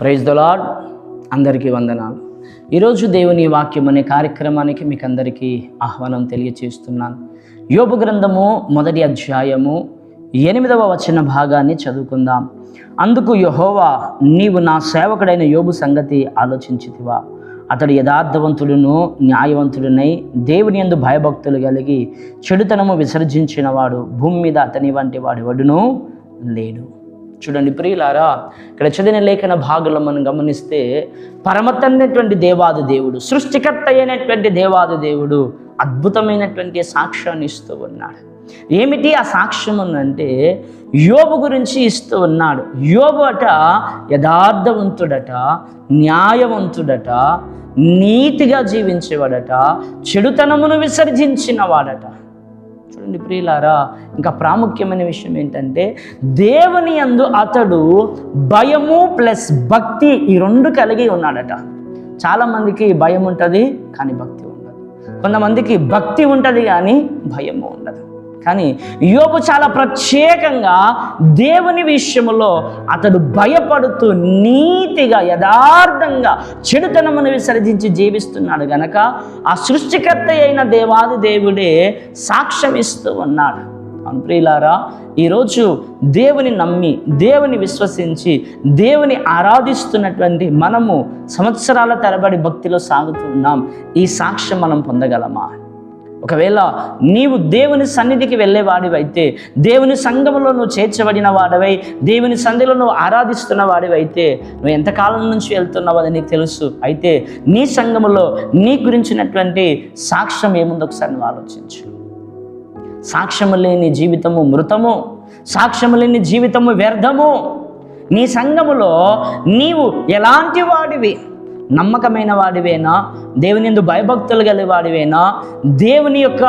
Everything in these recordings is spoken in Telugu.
ప్రైజ్ ద అందరికీ వందనాలు. ఈరోజు దేవుని వాక్యం అనే కార్యక్రమానికి మీకు అందరికీ ఆహ్వానం తెలియచేస్తున్నాను. యోబు గ్రంథము మొదటి అధ్యాయము ఎనిమిదవ వచన భాగాన్ని చదువుకుందాం. అందుకు యహోవా నీవు నా సేవకుడైన యోబు సంగతి ఆలోచించితివా. అతడు యథార్థవంతుడును న్యాయవంతుడునై దేవుని యందు భయభక్తులు కలిగి చెడుతనము విసర్జించినవాడు భూమి మీద అతని వంటి వాడు వడును లేడు. చూడండి ప్రియులారా ఇక్కడ చదివిన లేఖన భాగంలో మనం గమనిస్తే పరమతన్నటువంటి దేవాది దేవుడు సృష్టికర్త అయినటువంటి దేవాది దేవుడు అద్భుతమైనటువంటి సాక్ష్యాన్ని ఇస్తూ ఉన్నాడు. ఏమిటి ఆ సాక్ష్యం అంటే యోబు గురించి ఇస్తూ ఉన్నాడు. యోబు అట యథార్థవంతుడట న్యాయవంతుడట నీతిగా జీవించేవాడట చెడుతనమును విసర్జించిన వాడట చూడండి ప్రియులారా ఇంకా ప్రాముఖ్యమైన విషయం ఏంటంటే దేవుని యందు అతడు భయము ప్లస్ భక్తి ఈ రెండు కలిగి ఉన్నాడట. చాలామందికి భయం ఉంటుంది కానీ భక్తి ఉండదు. కొంతమందికి భక్తి ఉంటుంది కానీ భయము ఉండదు. కానీ యోబు చాలా ప్రత్యేకంగా దేవుని విషయంలో అతడు భయపడుతూ నీతిగా యథార్థంగా చెడుతనమును విసర్జించి జీవిస్తున్నాడు గనక ఆ సృష్టికర్త అయిన దేవాది దేవుడే సాక్ష్యం ఇస్తూ ఉన్నాడు. అవును ఈరోజు దేవుని నమ్మి దేవుని విశ్వసించి దేవుని ఆరాధిస్తున్నటువంటి మనము సంవత్సరాల తరబడి భక్తిలో సాగుతున్నాం ఈ సాక్ష్యం మనం పొందగలమా? ఒకవేళ నీవు దేవుని సన్నిధికి వెళ్ళేవాడివైతే దేవుని సంఘములో నువ్వు చేర్చబడిన వాడివై దేవుని సంధిలో నువ్వు ఆరాధిస్తున్న వాడివైతే నువ్వు ఎంతకాలం నుంచి వెళ్తున్నావు అది నీకు తెలుసు. అయితే నీ సంఘములో నీ గురించినటువంటి సాక్ష్యం ఏముందో ఒకసారి నువ్వు ఆలోచించు. సాక్ష్యము లేని జీవితము మృతము. సాక్ష్యము లేని జీవితము వ్యర్థము. నీ సంఘములో నీవు ఎలాంటి వాడివి? నమ్మకమైన వాడివేనా? దేవుని ఎందు భయభక్తులు గల వాడివేనా? దేవుని యొక్క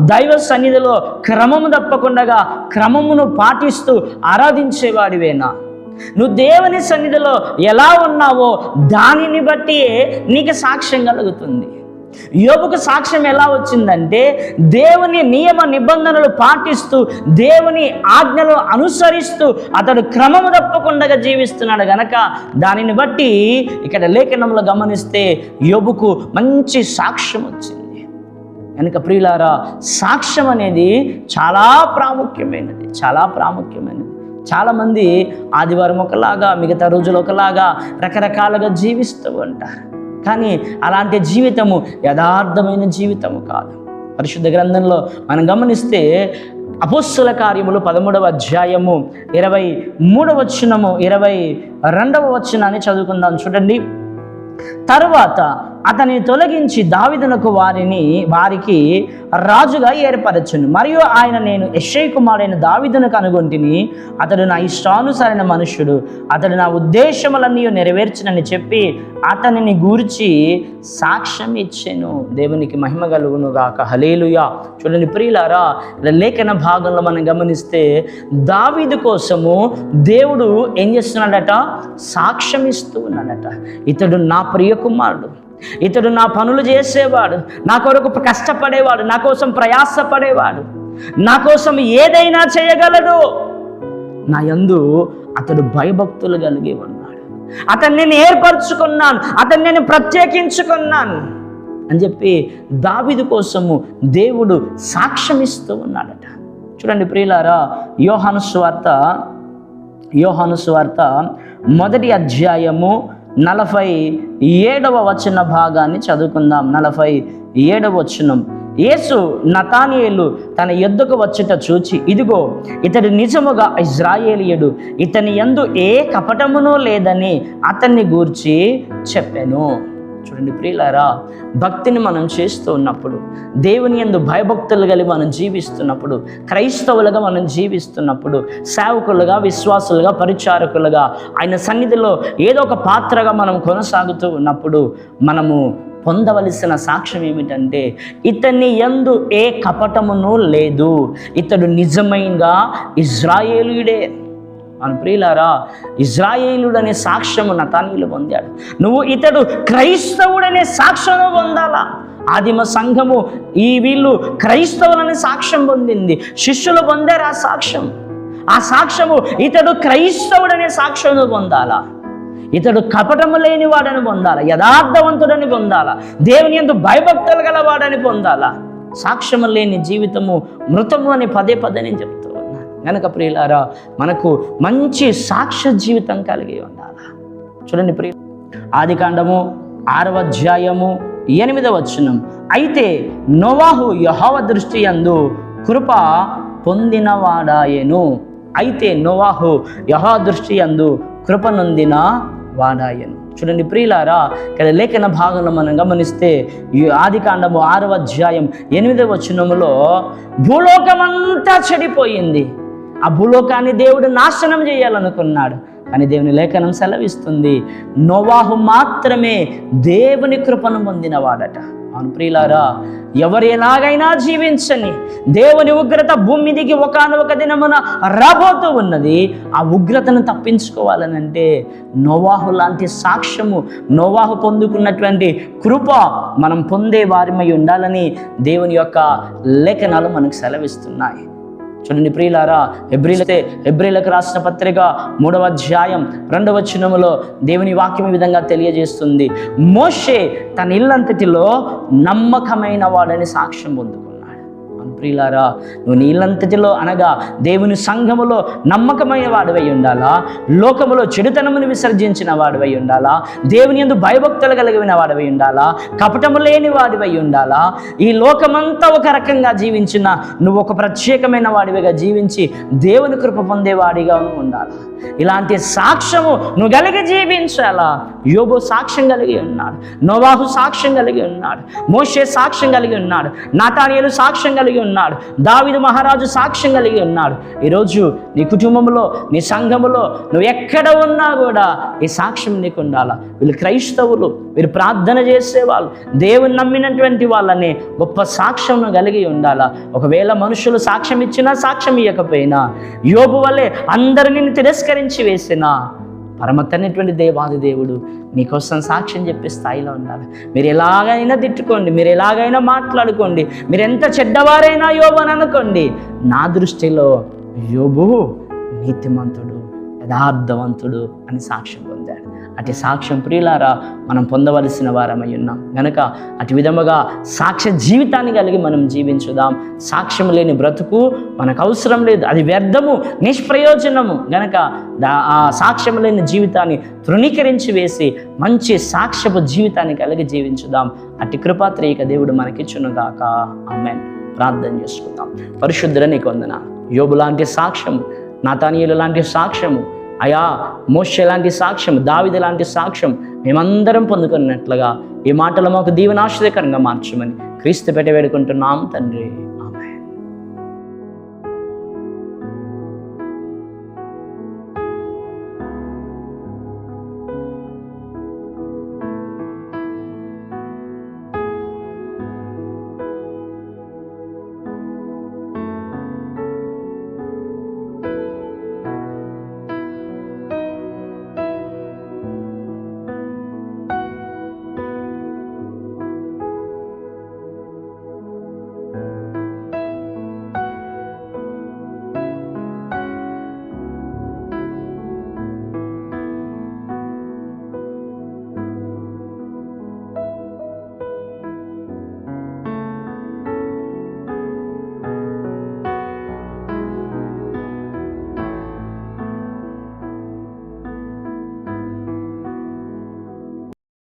దైవ సన్నిధిలో క్రమము తప్పకుండా క్రమమును పాటిస్తూ ఆరాధించేవాడివేనా నువ్వు దేవుని సన్నిధిలో ఎలా ఉన్నావో దానిని బట్టి నీకు సాక్ష్యం కలుగుతుంది. యోబుకు సాక్ష్యం ఎలా వచ్చిందంటే దేవుని నియమ నిబంధనలు పాటిస్తూ దేవుని ఆజ్ఞలు అనుసరిస్తూ అతడు క్రమము తప్పకుండా జీవిస్తున్నాడు గనక దానిని బట్టి ఇక్కడ లేఖనంలో గమనిస్తే యోబుకు మంచి సాక్ష్యం వచ్చింది. కనుక ప్రియులారా సాక్ష్యం అనేది చాలా ప్రాముఖ్యమైనది చాలా ప్రాముఖ్యమైనది. చాలామంది ఆదివారం ఒకలాగా మిగతా రోజులు ఒకలాగా రకరకాలుగా జీవిస్తూ ఉంటారు. కానీ అలాంటి జీవితము యథార్థమైన జీవితము కాదు. పరిశుద్ధ గ్రంథంలో మనం గమనిస్తే అపోస్సుల కార్యములు పదమూడవ అధ్యాయము ఇరవై మూడవ వచనము ఇరవై రెండవ వచనాన్ని చదువుకుందాం. చూడండి. తర్వాత అతని తొలగించి దావిదనకు వారిని వారికి రాజుగా ఏర్పరచును. మరియు ఆయన నేను యశ్ఐ కుమారుడైన దావిదను కనుగొంటిని అతడు నా ఇష్టానుసరైన మనుష్యుడు. అతడు నా ఉద్దేశములన్నీ నెరవేర్చునని చెప్పి అతనిని గూర్చి సాక్ష్యం ఇచ్చాను. దేవునికి మహిమ కలుగును గాక. హలేలుయా చూడండి ప్రియులారా లేఖన భాగంలో మనం గమనిస్తే దావీదు కోసము దేవుడు ఏం చేస్తున్నాడట? సాక్ష్యం ఇస్తూ ఉన్నాడట. ఇతడు నా ప్రియ కుమారుడు. ఇతడు నా పనులు చేసేవాడు నా కొరకు కష్టపడేవాడు నా కోసం ప్రయాసపడేవాడు నా కోసం ఏదైనా చేయగలడు. నా యందు అతడు భయభక్తులు కలిగి ఉన్నాడు. అతన్ని నేను ఏర్పరచుకున్నాను అతన్ని నేను ప్రత్యేకించుకున్నాను అని చెప్పి దావిదు కోసము దేవుడు సాక్ష్యం ఇస్తూ ఉన్నాడట. చూడండి ప్రియులారా యోహాను స్వార్త యోహాను స్వార్త మొదటి అధ్యాయము నలభై ఏడవ వచన భాగాన్ని చదువుకుందాం. నలభై ఏడవ వచనం. యేసు నతానియేలు తన ఎద్దుకు వచ్చుట చూచి ఇదిగో ఇతడు నిజముగా ఇజ్రాయేలియుడు ఇతని ఎందు ఏ కపటమునూ లేదని అతన్ని గూర్చి చెప్పాను. చూడండి ప్రియులారా భక్తిని మనం చేస్తూ ఉన్నప్పుడు దేవుని యందు భయభక్తులు కలిగి మనం జీవిస్తున్నప్పుడు క్రైస్తవులుగా మనం జీవిస్తున్నప్పుడు సేవకులుగా విశ్వాసులుగా పరిచారకులుగా ఆయన సన్నిధిలో ఏదో ఒక పాత్రగా మనం కొనసాగుతూ ఉన్నప్పుడు మనము పొందవలసిన సాక్ష్యం ఏమిటంటే ఇతని ఎందు ఏ కపటమును లేదు. ఇతడు నిజమైనగా ఇజ్రాయేలుడే. అని ప్రియులారా ఇజ్రాయేలుడనే సాక్ష్యము నతానీలు పొందాడు. నువ్వు ఇతడు క్రైస్తవుడనే సాక్ష్యము పొందాలా? ఆదిమ సంఘము ఈ వీళ్ళు క్రైస్తవులనే సాక్ష్యం పొందింది. శిష్యులు పొందారు ఆ సాక్ష్యం. ఆ సాక్ష్యము ఇతడు క్రైస్తవుడనే సాక్ష్యము పొందాలా? ఇతడు కపటము లేని వాడని పొందాలా? యథార్థవంతుడని పొందాలా? దేవుని ఎందు భయభక్తులు గలవాడని పొందాలా? సాక్ష్యము లేని జీవితము మృతము అని పదే పదే నేను చెప్తాను కనుక ప్రియులారా మనకు మంచి సాక్ష్య జీవితం కలిగి ఉండాలా? చూడండి ప్రియ ఆది కాండము ఆరవ అధ్యాయము ఎనిమిదవ వచనం. అయితే నోవాహు యహోవ దృష్టి యందు కృప పొందినవాడాయను. అయితే నోవాహు యహో దృష్టి యందు కృప నొందిన వాడాయను చూడండి ప్రియులారా ఇక్కడ లేఖన భాగంలో మనం గమనిస్తే ఆది కాండము ఆరవ అధ్యాయం ఎనిమిదవ వచనములో భూలోకమంతా చెడిపోయింది. ఆ భూలోకాన్ని దేవుడు నాశనం చేయాలనుకున్నాడు. కానీ దేవుని లేఖనం సెలవిస్తుంది. నోవాహు మాత్రమే దేవుని కృపను పొందినవాడట. అవును ప్రియులారా ఎవరు ఎలాగైనా జీవించని దేవుని ఉగ్రత భూమి మీదికి ఒకనొక దినమున రాబోతూ ఉన్నది. ఆ ఉగ్రతను తప్పించుకోవాలనంటే నోవాహు లాంటి సాక్ష్యము నోవాహు పొందుకున్నటువంటి కృప మనం పొందే వారిమై ఉండాలని దేవుని యొక్క లేఖనాలు మనకు సెలవిస్తున్నాయి. చూడండి ప్రియులారా ఎబ్రిలతే ఎబ్రిలకు రాసిన పత్రిక మూడవ అధ్యాయం రెండవ చిన్నములో దేవుని వాక్యం ఈ విధంగా తెలియజేస్తుంది. మోషే తన ఇల్లంతటిలో నమ్మకమైన వాడని సాక్ష్యం పొందుకో ప్రియులారా నువ్వు నీళ్ళంతటిలో అనగా దేవుని సంఘములో నమ్మకమైన వాడివై ఉండాలా? లోకములో చెడుతనమును విసర్జించిన వాడివై ఉండాలా? దేవుని ఎందు భయభక్తులు కలిగిన వాడివై ఉండాలా? కపటము లేని వాడివై ఉండాలా? ఈ లోకమంతా ఒక రకంగా జీవించిన నువ్వు ఒక ప్రత్యేకమైన వాడివిగా జీవించి దేవుని కృప పొందేవాడిగా వాడిగా ఉండాలా? ఇలాంటి సాక్ష్యము నువ్వు కలిగి జీవించాలా? యోబు సాక్ష్యం కలిగి ఉన్నాడు నోవాహు సాక్ష్యం కలిగి ఉన్నాడు మోషే సాక్ష్యం కలిగి ఉన్నాడు నాతానియలు సాక్ష్యం కలిగి ఉన్నాడు దావిదు మహారాజు సాక్ష్యం కలిగి ఉన్నాడు. ఈరోజు నీ కుటుంబంలో నీ సంఘములో నువ్వు ఎక్కడ ఉన్నా కూడా ఈ సాక్ష్యం నీకు ఉండాలా? వీళ్ళు క్రైస్తవులు వీరు ప్రార్థన చేసేవాళ్ళు దేవుని నమ్మినటువంటి వాళ్ళని గొప్ప సాక్ష్యం కలిగి ఉండాలా? ఒకవేళ మనుషులు సాక్ష్యం ఇచ్చినా సాక్ష్యం ఇవ్వకపోయినా యోబు వల్లే అందరిని తిరస్కరించి వేసినా పరమతనటువంటి దేవాది దేవుడు మీకోసం సాక్ష్యం చెప్పే స్థాయిలో ఉండాలి. మీరు ఎలాగైనా తిట్టుకోండి మీరు ఎలాగైనా మాట్లాడుకోండి మీరు ఎంత చెడ్డవారైనా యోబు అని అనుకోండి నా దృష్టిలో యోబు నీతిమంతుడు యథార్థవంతుడు అని సాక్ష్యం పొందాడు. అటు సాక్ష్యం ప్రియులారా మనం పొందవలసిన వారమై ఉన్నాం. గనక అటు విధముగా సాక్ష్య జీవితాన్ని కలిగి మనం జీవించుదాం. సాక్ష్యం లేని బ్రతుకు మనకు అవసరం లేదు. అది వ్యర్థము నిష్ప్రయోజనము. గనక ఆ సాక్ష్యం లేని జీవితాన్ని తృణీకరించి వేసి మంచి సాక్ష్యపు జీవితాన్ని కలిగి జీవించుదాం. అటు కృపాత్రేయక దేవుడు మనకిచ్చునుగాక. ఆమె ప్రార్థన చేసుకుందాం. పరిశుద్ధుల నీకు వందన యోబు లాంటి సాక్ష్యము నాతానీయులు లాంటి సాక్ష్యము అయా మోష లాంటి సాక్ష్యం దావిద లాంటి సాక్ష్యం మేమందరం పొందుకున్నట్లుగా ఈ మాటలు మాకు దీవెనాశ్రయకరంగా మార్చమని క్రీస్తు పెట్ట వేడుకుంటున్నాం తండ్రి.